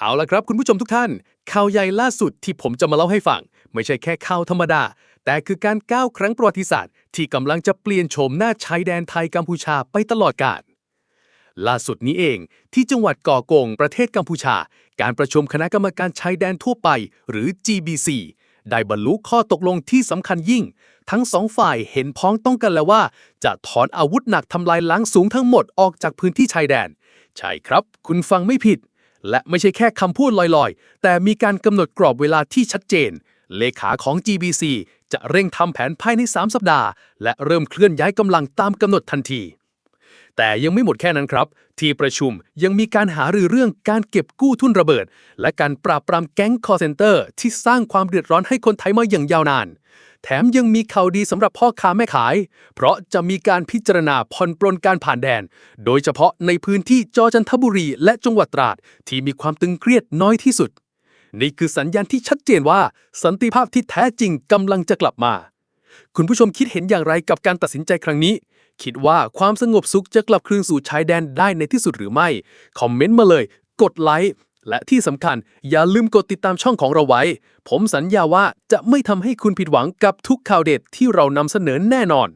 เอาละครับคุณผู้ชมทุกท่าน ข่าวใหญ่ล่าสุดที่ผมจะมาเล่าให้ฟัง ไม่ใช่แค่ข่าวธรรมดา แต่คือการก้าวครั้งประวัติศาสตร์ ที่กำลังจะเปลี่ยนโฉมหน้าชายแดนไทยกัมพูชาไปตลอดกาลล่าสุดนี้เอง ที่จังหวัดก่อกงประเทศกัมพูชา การประชุมคณะกรรมการชายแดนทั่วไป หรือ GBC ได้บรรลุข้อตกลงที่สำคัญยิ่ง ทั้งสองฝ่ายเห็นพ้องต้องกันแล้วว่า จะถอนอาวุธหนักทำลายล้างสูงทั้งหมดออกจากพื้นที่ชายแดน ใช่ครับ คุณฟังไม่ผิด และไม่ใช่แค่คำพูดลอยๆ แต่มีการกำหนดกรอบเวลาที่ชัดเจน เลขาของ GBC จะเร่งทำแผนภายใน 3 สัปดาห์ และเริ่มเคลื่อนย้ายกำลังตามกำหนดทันที แต่ยังไม่หมดแค่นั้นครับ ที่ประชุมยังมีการหารือเรื่องการเก็บกู้ทุนระเบิด และการปราบปรามแก๊งคอร์เซนเตอร์ที่สร้างความเดือดร้อนให้คนไทยมาอย่างยาวนาน แถมยังมีข่าวดีสำหรับพ่อค้าแม่ขาย เพราะจะมีการพิจารณาผ่อนปรนการผ่านแดน โดยเฉพาะในพื้นที่จอจันทบุรีและจังหวัดตราด ที่มีความตึงเครียดน้อยที่สุด นี่คือสัญญาณที่ชัดเจนว่าสันติภาพที่แท้จริงกำลังจะกลับมา คุณผู้ชมคิดเห็นอย่างไรกับการตัดสินใจครั้งนี้ คิดว่าความสงบสุขจะกลับคืนสู่ชายแดนได้ในที่สุดหรือไม่ คอมเมนต์มาเลย กดไลค์ และที่สำคัญอย่าลืมกดติดตามช่องของเราไว้ ผมสัญญาว่าจะไม่ทำให้คุณผิดหวังกับทุกข่าวเด็ดที่เรานำเสนอแน่นอน